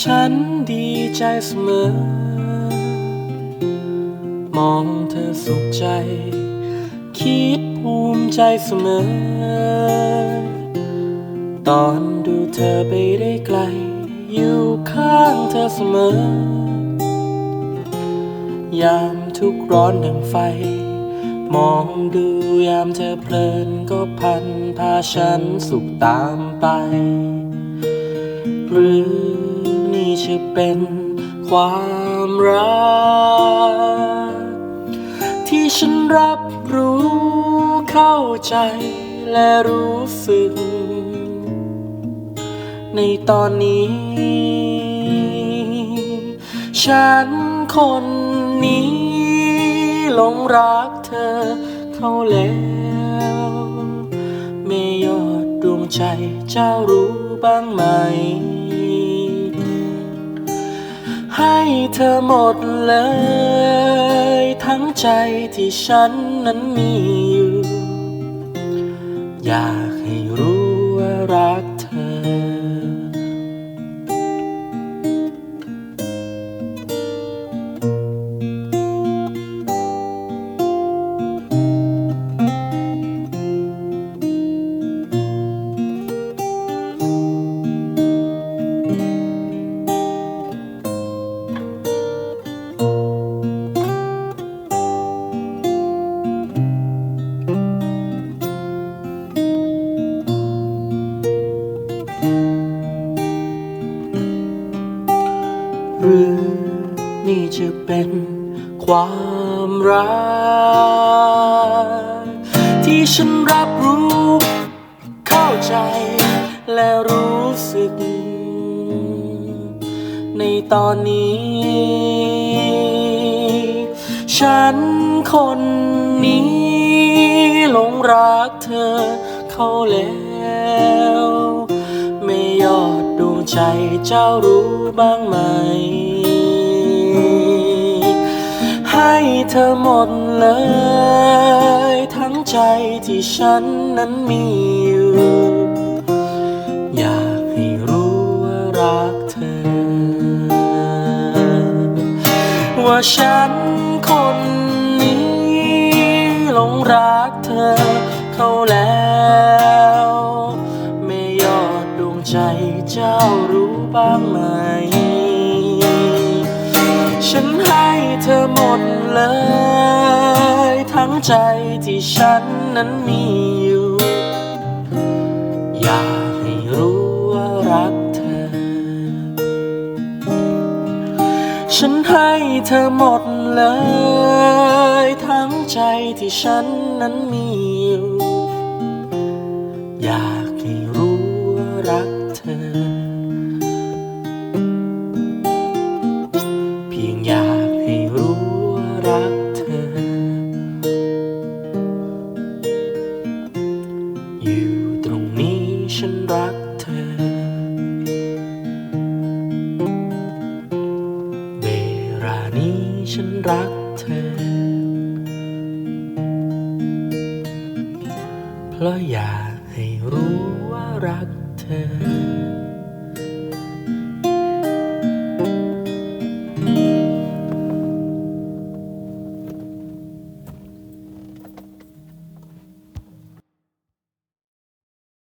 ฉันดีใจเสมอ มองเธอสุขใจ คิดภูมิใจเสมอ ตอนดูเธอไปได้ไกล อยู่ข้างเธอเสมอ ยามทุกร้อนดังไฟ มองดูยามเธอเพลินก็พันพาฉันสุขตามไป หรือ จะเป็นความรัก ที่ฉันรับรู้เข้าใจและรู้สึก ในตอนนี้ ฉันคนนี้ หลงรักเธอเข้าแล้วเมยอดดวงใจเจ้ารู้บ้างไหม ให้เธอหมดเลย ทั้งใจที่ฉันนั้นมีอยู่ อยากให้รู้ นี่จะเป็นความรัก ที่ฉันรับรู้ เข้าใจและรู้สึก ในตอนนี้ ฉันคนนี้หลงรักเธอเข้าแล้ว ไม่ยอดดวงใจเจ้ารู้บ้างไหม เธอหมดเลย ทั้งใจที่ฉันนั้นมีอยู่ อยากให้รู้ว่ารักเธอ ว่าฉันคนนี้หลงรักเธอเขาแล้วไม่ยอดดวงใจเจ้ารู้บ้างไหม ดเลย ทั้งใจที่ฉันนั้นมีอยู่ อยากให้รู้ว่ารักเธอ ฉันให้เธอหมดเลย ทั้งใจที่ฉันนั้นมีอยู่ อยาก นี้ฉันรักเธอ เพราะอยากให้รู้ว่ารักเธอ